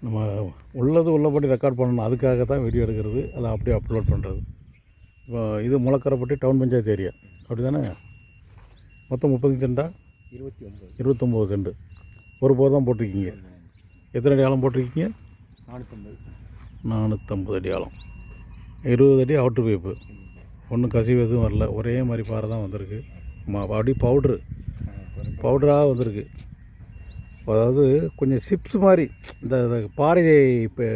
நம்ம உள்ளது உள்ளபடி ரெக்கார்ட் பண்ணணும். அதுக்காக தான் வீடியோ எடுக்கிறது. அதை அப்படியே அப்லோட் பண்ணுறது இப்போ இது முளக்கரைப்பட்டி டவுன் பஞ்சாயத்து ஏரியா அப்படி தானே மொத்தம் முப்பது சென்டா இருபத்தி ஒம்பது இருபத்தொம்போது சென்ட் ஒரு போர் தான் போட்டிருக்கீங்க. எத்தனை அடி ஆழம் போட்டிருக்கீங்க? நானூற்றம்பது நானூற்றம்பது அடி ஆழம். இருபது அடி அவுட்ரு பைப்பு ஒன்றும் கசிவு எதுவும் வரல. ஒரே மாதிரி பாறை தான் வந்திருக்கு. ம- அடி பவுட்ரு பவுடராக வந்திருக்கு. அதாவது கொஞ்சம் சிப்ஸ் மாதிரி இந்த பாறை இப்போ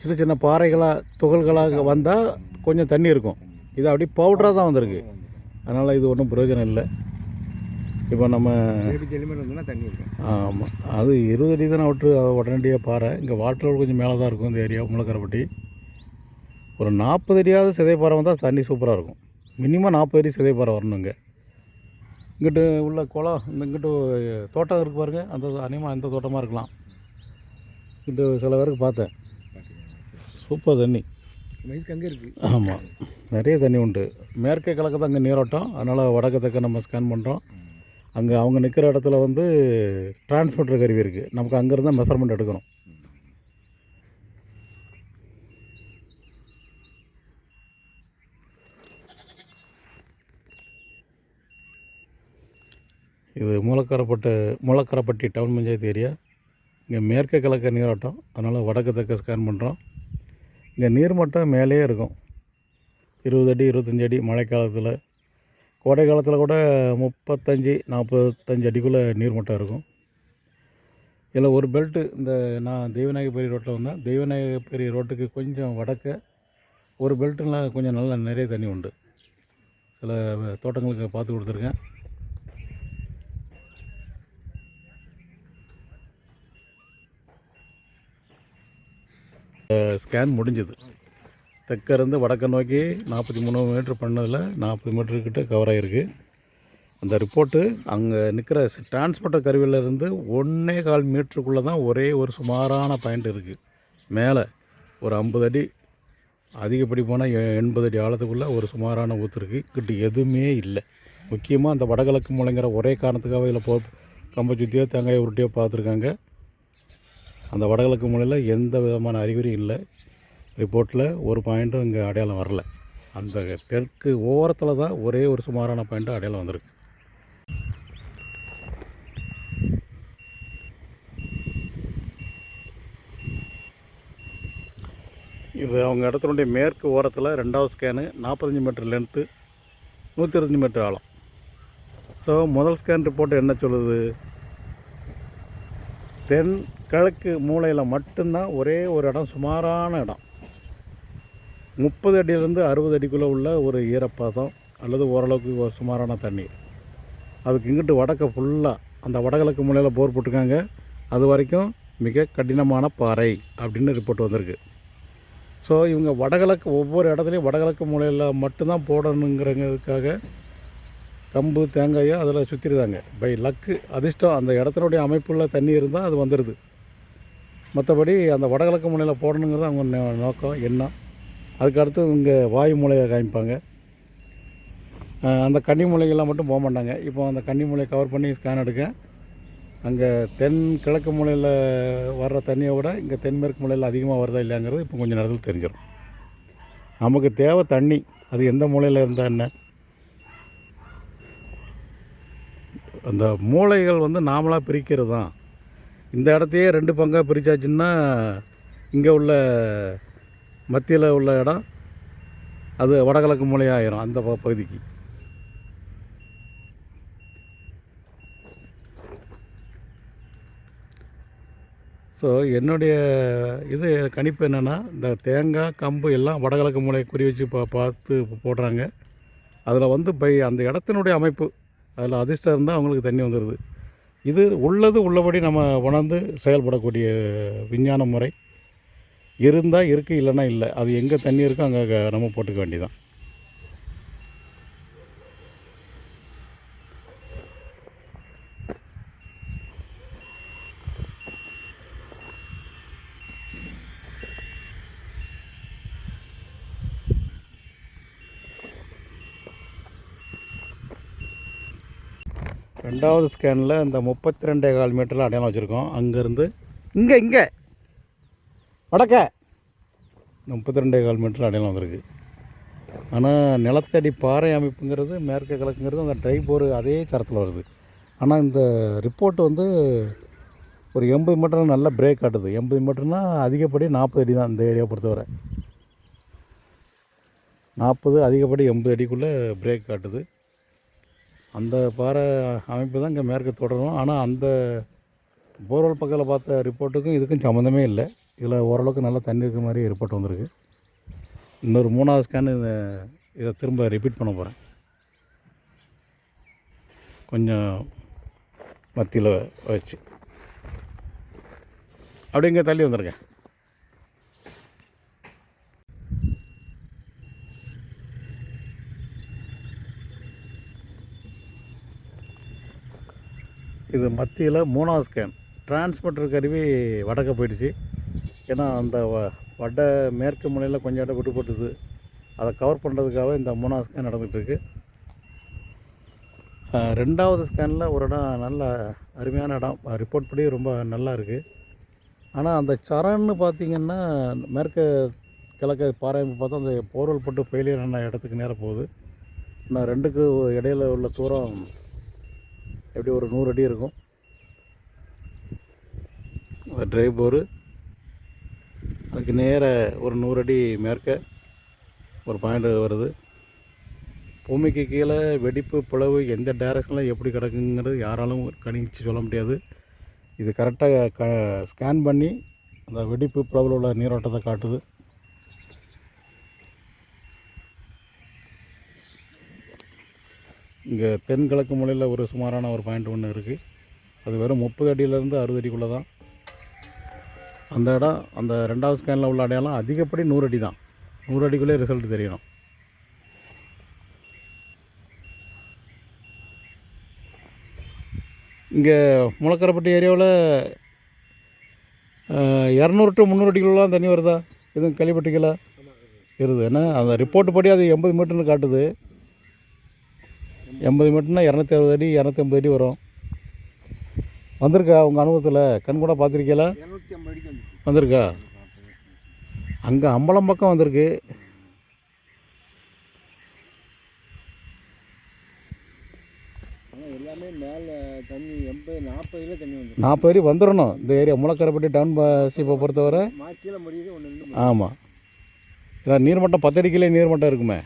சின்ன சின்ன பாறைகளாக துகள்களாக வந்தால் கொஞ்சம் தண்ணி இருக்கும். இது அப்படியே பவுடராக தான் வந்திருக்கு. அதனால் இது ஒன்றும் பிரயோஜனம் இல்லை. இப்போ நம்ம ஆமாம் அது இருபது அடி தானே விட்டு உடனடியாக பாறை. இங்கே வாட்டர் கொஞ்சம் மேலே தான் இருக்கும் இந்த ஏரியா முளக்கரைப்பட்டி ஒரு நாற்பது அடியாவது சிதைப்பாறை வந்தால் தண்ணி சூப்பராக இருக்கும். மினிமம் நாற்பது அடி சிதைப்பாறை வரணும் இங்கே. இங்கிட்டு உள்ள குளம் இந்த இங்கிட்டு தோட்டம் இருக்கு பாருங்க. அந்த அனிமா அந்த தோட்டமாக இருக்கலாம். இது சில பேருக்கு பார்த்தேன். சூப்பர் தண்ணி. அங்கே இருக்குது ஆமாம் நிறைய தண்ணி உண்டு. மேற்கே கிழக்கு தான் அங்கே நீரோட்டம். அதனால் வடக்கு தெற்க நம்ம ஸ்கேன் பண்ணுறோம் அங்கே அவங்க நிற்கிற இடத்துல வந்து டிரான்ஸ்மிட்டர் கருவி இருக்குது நமக்கு அங்கேருந்து மெஷர்மெண்ட் எடுக்கணும். இது மூலக்கரப்பட்ட மூலக்கரப்பட்டி டவுன் பஞ்சாயத்து ஏரியா. இங்கே மேற்கு கிழக்க நீரோட்டம். அதனால் வடக்கு தெற்க ஸ்கேன் பண்ணுறோம் இங்கே நீர்மட்டம் மேலேயே இருக்கும். இருபது அடி இருபத்தஞ்சி அடி மழைக்காலத்தில் கோடை காலத்தில் கூட முப்பத்தஞ்சு நாற்பத்தஞ்சு அடிக்குள்ளே நீர்மட்டம் இருக்கும். இதில் ஒரு பெல்ட்டு இந்த நான் தெய்வநாயகப்பேரி ரோட்டில் வந்தேன். தெய்வநாயகப்பேரி ரோட்டுக்கு கொஞ்சம் வடக்க. ஒரு பெல்ட்டுலாம் கொஞ்சம் நல்ல நிறைய தண்ணி உண்டு. சில தோட்டங்களுக்கு பார்த்து கொடுத்துருக்கேன். ஸ்கேன் முடிஞ்சது. தெற்கிருந்து வடக்க நோக்கி நாற்பத்தி மூணு மீட்ரு பண்ணதில் நாற்பது மீட்டருக்கிட்ட கவர் ஆகிருக்கு அந்த ரிப்போர்ட்டு அங்கே நிற்கிற டிரான்ஸ்போர்ட்டர் கருவியிலேருந்து ஒன்றே கால் மீட்டருக்குள்ளே தான் ஒரே ஒரு சுமாரான பாயிண்ட் இருக்குது மேலே ஒரு ஐம்பது அடி அதிகப்படி போனால் எண்பது அடி ஆழத்துக்குள்ளே ஒரு சுமாரான ஊற்று இருக்குது கிட்ட எதுவுமே இல்லை. முக்கியமாக அந்த வடகிழக்கு முளைங்கிற ஒரே காரணத்துக்காக இதில் போ கம்பை சுற்றியோ தேங்காயை உருட்டியோ பார்த்துருக்காங்க. அந்த வடகிழக்கு மூலையில் எந்த விதமான அறிகுறியும் இல்லை. ரிப்போர்ட்டில் ஒரு பாயிண்ட்டும் இங்கே அடையாளம் வரல. அந்த தெற்கு ஓரத்தில் தான் ஒரே ஒரு சுமாரான பாயிண்ட்டும் அடையாளம் வந்திருக்கு. இது அவங்க இடத்தினுடைய மேற்கு ஓரத்தில் ரெண்டாவது ஸ்கேனு நாற்பத்தஞ்சு மீட்டர் லென்த்து நூற்றி இருபத்தஞ்சி மீட்டர் ஆழம். ஸோ முதல் ஸ்கேன் ரிப்போர்ட் என்ன சொல்லுது? தென் கிழக்கு மூலையில் மட்டும்தான் ஒரே ஒரு இடம் சுமாரான இடம். முப்பது அடியிலேருந்து அறுபது அடிக்குள்ளே உள்ள ஒரு ஈரப்பதம் அல்லது ஓரளவுக்கு ஒரு சுமாரான தண்ணீர். அதுக்கு இங்கிட்டு வடக்க ஃபுல்லாக அந்த வடகிழக்கு மூலையில் போர் போட்டிருக்காங்க. அது வரைக்கும் மிக கடினமான பாறை அப்படின்னு ரிப்போர்ட் வந்திருக்கு. ஸோ இவங்க வடகிழக்கு ஒவ்வொரு இடத்துலையும் வடகிழக்கு மூலையில் மட்டும்தான் போடணுங்கிறதுக்காக கம்பு தேங்காயை அதில் சுற்றிடுதாங்க பை லக்கு அதிர்ஷ்டம் அந்த இடத்தினுடைய அமைப்புள்ள தண்ணி இருந்தால் அது வந்துடுது மற்றபடி அந்த வடகிழக்கு மூலையில் போடணுங்கிறது அவங்க நோக்கம் எண்ணம். அதுக்கு அடுத்து இங்கே வாயு மூலையை காமிப்பாங்க. அந்த கன்னி மூலைகள்லாம் மட்டும் போக மாட்டாங்க. இப்போ அந்த கன்னி மூலையை கவர் பண்ணி ஸ்கேன் எடுக்க அங்கே தென் கிழக்கு மூலையில் வர்ற தண்ணியை விட இங்கே தென்மேற்கு மூலையில் அதிகமாக வருதா இல்லையாங்கிறது இப்போ கொஞ்சம் நேரத்தில் தெரிஞ்சிடும் நமக்கு தேவை தண்ணி. அது எந்த மூலையில் இருந்தால் என்ன? அந்த மூளைகள் வந்து நாமளாக பிரிக்கிறது தான் இந்த இடத்தையே ரெண்டு பங்காக பிரித்தாச்சுன்னா இங்கே உள்ள மத்தியில் உள்ள இடம் அது வடகிழக்கு மூலையாக அந்த ப- பகுதிக்கு. ஸோ என்னுடைய இது கணிப்பு என்னென்னா இந்த தேங்காய் கம்பு எல்லாம் வடகிழக்கு மூலையை குறி வச்சு பா பார்த்து போடுறாங்க. அதில் வந்து பை அந்த இடத்தினுடைய அமைப்பு அதில் அதிர்ஷ்டம் இருந்தால் அவங்களுக்கு தண்ணி வந்துடுது இது உள்ளது உள்ளபடி நம்ம உணர்ந்து செயல்படக்கூடிய விஞ்ஞான முறை. இருந்தால் இருக்குது இல்லைன்னா இல்லை. அது எங்கே தண்ணி இருக்கோ அங்கே நம்ம போட்டுக்க வேண்டியதான் ரெண்டாவது ஸ்கேனில் இந்த முப்பத்தி ரெண்டே கால் மீட்டரில் அடையாளம் வச்சுருக்கோம். அங்கேருந்து இங்கே இங்கே. வடக்க. முப்பத்தி ரெண்டே கால் மீட்டரில் அடையாளம் வந்திருக்கு. ஆனால் நிலத்தடி பாறை அமைப்புங்கிறது மேற்கு கிழக்குங்கிறது அந்த ட்ரைபோர் அதே சரத்தில் வருது. ஆனால் இந்த ரிப்போர்ட் வந்து ஒரு எண்பது மீட்டர் நல்ல பிரேக் காட்டுது. எண்பது மீட்டர்னால் அதிகப்படி நாற்பது அடி தான் இந்த ஏரியாவை பொறுத்தவரை. நாற்பது அதிகப்படி எண்பது அடிக்குள்ளே பிரேக் காட்டுது. அந்த பாறை அமைப்பு தான் இங்கே மேற்கு தொடரும். ஆனால் அந்த போர்வெல் பக்கத்தில் பார்த்த ரிப்போர்ட்டுக்கும் இதுக்கும் சம்மந்தமே இல்லை. இதில் ஓரளவுக்கு நல்லா தண்ணி இருக்க மாதிரி ரிப்போர்ட் வந்திருக்கு. இன்னொரு மூணாவது ஸ்கேன் இதை இதை திரும்ப ரிப்பீட் பண்ண போகிறேன் கொஞ்சம் மத்தியில் வச்சு. அப்படி இங்கே தள்ளி வந்துருங்க இது மத்தியில் மூணாவது ஸ்கேன் டிரான்ஸ்மிட்டர் கருவி வடக்க போயிடுச்சு. ஏன்னா அந்த வ- வட மேற்கு முனையில் கொஞ்சம் இடம் விட்டுப்பட்டுது அதை கவர் பண்ணுறதுக்காக இந்த மூணாவது ஸ்கேன் நடந்துகிட்ருக்கு. ரெண்டாவது ஸ்கேனில் ஒரு இடம் நல்ல அருமையான இடம். ரிப்போர்ட் படி ரொம்ப நல்லா இருக்குது ஆனால் அந்த சரன்னு பார்த்திங்கன்னா மேற்கு கிழக்கு பாறை பார்த்தா அந்த போர்வல் போட்டு ஃபெயிலியர் ஆன இடத்துக்கு நேராக போகுது. நான் ரெண்டுக்கு இடையில உள்ள தூரம் எப்படி ஒரு நூறு அடி இருக்கும். ட்ரை போரு அதுக்கு நேர ஒரு நூறு அடி மேற்க ஒரு பாயிண்ட் வருது. பூமிக்கு கீழே வெடிப்பு பிளவு எந்த டைரக்ஷனில் எப்படி கிடக்குங்கிறது யாராலும் கணிச்சு சொல்ல முடியாது. இது கரெக்டாக க ஸ்கேன் பண்ணி அந்த வெடிப்பு பிளவில் உள்ள நீரோட்டத்தை காட்டுது. இங்கே தென்கிழக்கு மூலையில் ஒரு சுமாரான ஒரு பாயிண்ட் ஒன்று இருக்குது அது வெறும் முப்பது அடியிலேருந்து அறுபது அடிக்குள்ளே தான் அந்த இடம் அந்த ரெண்டாவது ஸ்கேனில் உள்ள அடையாளம் அதிகப்படி நூறு அடி தான் நூறு அடிக்குள்ளே ரிசல்ட் தெரியணும். இங்கே முளக்கரப்பட்டி ஏரியாவில் இரநூறு டு முந்நூறு அடிக்குள்ளலாம் தண்ணி வருதா? எதுவும் கேள்விப்பட்டிக்கல இருது ஏன்னா அந்த ரிப்போர்ட் படி அது எண்பது மீட்டர்னு காட்டுது. எண்பது மீட்டர்னா இரநூத்தி அறுபது அடி இரநூத்தி ஐம்பது அடி வரும். வந்திருக்கா? உங்கள் அனுபவத்தில் கண் கூட பார்த்துருக்கீங்களா? வந்திருக்கா. அங்கே அம்பலம் பக்கம் வந்திருக்கு. எல்லாமே மேலே தண்ணி எண்பது நாற்பதுல தண்ணி வந்துடும் நாற்பது அடி வந்துடணும் இந்த ஏரியா முளக்கரைப்பட்டி டவுன் பஸ்ஸிப்பை பொறுத்தவரை. மா கீழே முடியுது ஒன்று ரெண்டு ஆமாம் ஏன்னா நீர்மட்டம் பத்தடி கீழே நீர்மட்டம் இருக்குமே.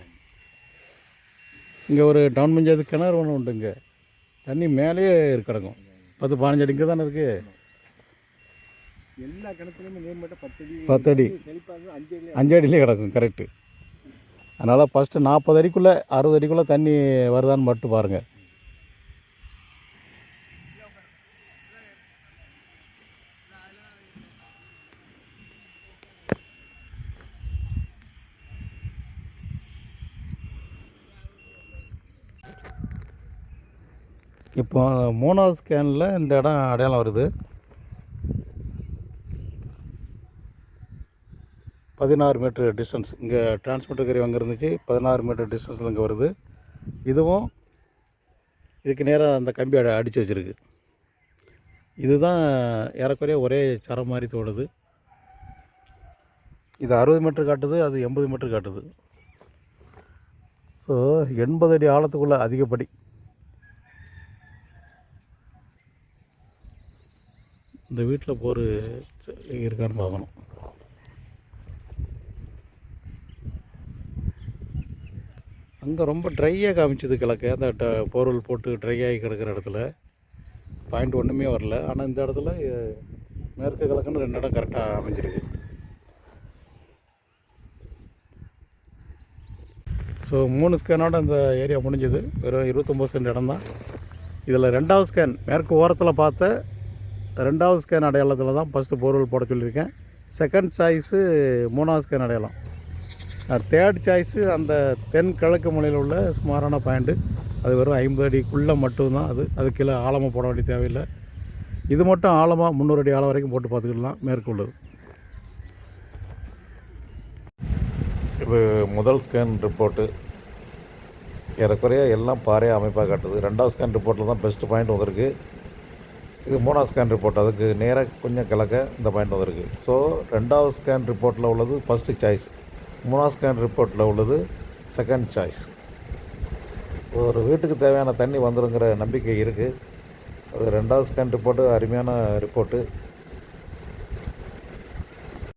இங்கே ஒரு டவுன் பஞ்சாயத்து கிணறு ஒன்று உண்டு இங்கே தண்ணி மேலேயே கிடக்கும். பத்து பதினஞ்சு அடி இங்கே தானே இருக்குது எல்லா கிணத்துலையுமே நீர் மட்டும் பத்தடி பத்தடி. அஞ்சு அடியிலே கிடக்கும் கரெக்டு அதனால் ஃபஸ்ட்டு நாற்பது அடிக்குள்ளே அறுபது அடிக்குள்ளே தண்ணி வருதான்னு மட்டும் பாருங்கள் இப்போ மூணாவது ஸ்கேனில் இந்த இடம் அடையாளம் வருது. பதினாறு மீட்ரு டிஸ்டன்ஸ் இங்கே டிரான்ஸ்மிட்டர் கறி அங்கே இருந்துச்சு. பதினாறு மீட்டர் டிஸ்டன்ஸில் இங்கே வருது. இதுவும் இதுக்கு நேராக அந்த கம்பி அடி அடித்து வச்சுருக்கு. இதுதான் ஏறக்குறைய ஒரே சரம் மாதிரி தோடுது இது அறுபது மீட்ரு காட்டுது அது எண்பது மீட்ரு காட்டுது. ஸோ எண்பது அடி ஆழத்துக்குள்ளே அதிகப்படி இந்த வீட்டில் போர் இருக்கான்னு பார்க்கணும். அங்கே ரொம்ப ட்ரையாக காமிச்சது கிழக்கு. அந்த ட- போர்வல் போட்டு ட்ரை ஆகி கிடக்கிற இடத்துல. பாயிண்ட் ஒன்றுமே வரல. ஆனால் இந்த இடத்துல மேற்கு கிழக்குன்னு ரெண்டு இடம் கரெக்டாக அமைஞ்சிருக்கு. ஸோ மூணு ஸ்கேனோட அந்த ஏரியா முடிஞ்சது. வெறும் இருபத்தொம்போது சென்ட் இடம் தான் இதில் ரெண்டாவது ஸ்கேன் மேற்கு ஓரத்தில் பார்த்த ரெண்டாவது ஸ்கேன் அடையாளத்தில் தான் ஃபஸ்ட்டு போர்வெல் போட சொல்லியிருக்கேன். செகண்ட் சாய்ஸு மூணாவது ஸ்கேன் அடையாளம். தேர்ட் சாய்ஸு அந்த தென் கிழக்கு உள்ள சுமாரான பாயிண்ட்டு அது வெறும் ஐம்பது அடிக்குள்ளே மட்டும்தான். அது அது கீழே ஆழமாக போட வேண்டிய தேவையில்லை. இது மட்டும் ஆழமாக முந்நூறு அடி ஆழம் வரைக்கும் போட்டு பார்த்துக்கலாம். மேற்கொள்ளு இது முதல் ஸ்கேன் ரிப்போர்ட்டு ஏறக்குறைய எல்லாம் பாறையாக அமைப்பாக காட்டுது. ரெண்டாவது ஸ்கேன் ரிப்போர்ட்டில் தான் பெஸ்ட் பாயிண்ட் வந்திருக்கு. இது மூணாவது ஸ்கேன் ரிப்போர்ட் அதுக்கு நேராக கொஞ்சம் கிழக்க இந்த பாயிண்ட் வந்திருக்கு. ஸோ ரெண்டாவது ஸ்கேன் ரிப்போர்ட்டில் உள்ளது ஃபஸ்ட்டு சாய்ஸ் மூணாவது ஸ்கேன் ரிப்போர்ட்டில் உள்ளது செகண்ட் சாய்ஸ் ஒரு வீட்டுக்கு தேவையான தண்ணி வந்துருங்கிற நம்பிக்கை இருக்குது அது ரெண்டாவது ஸ்கேன் ரிப்போர்ட்டு அருமையான ரிப்போர்ட்டு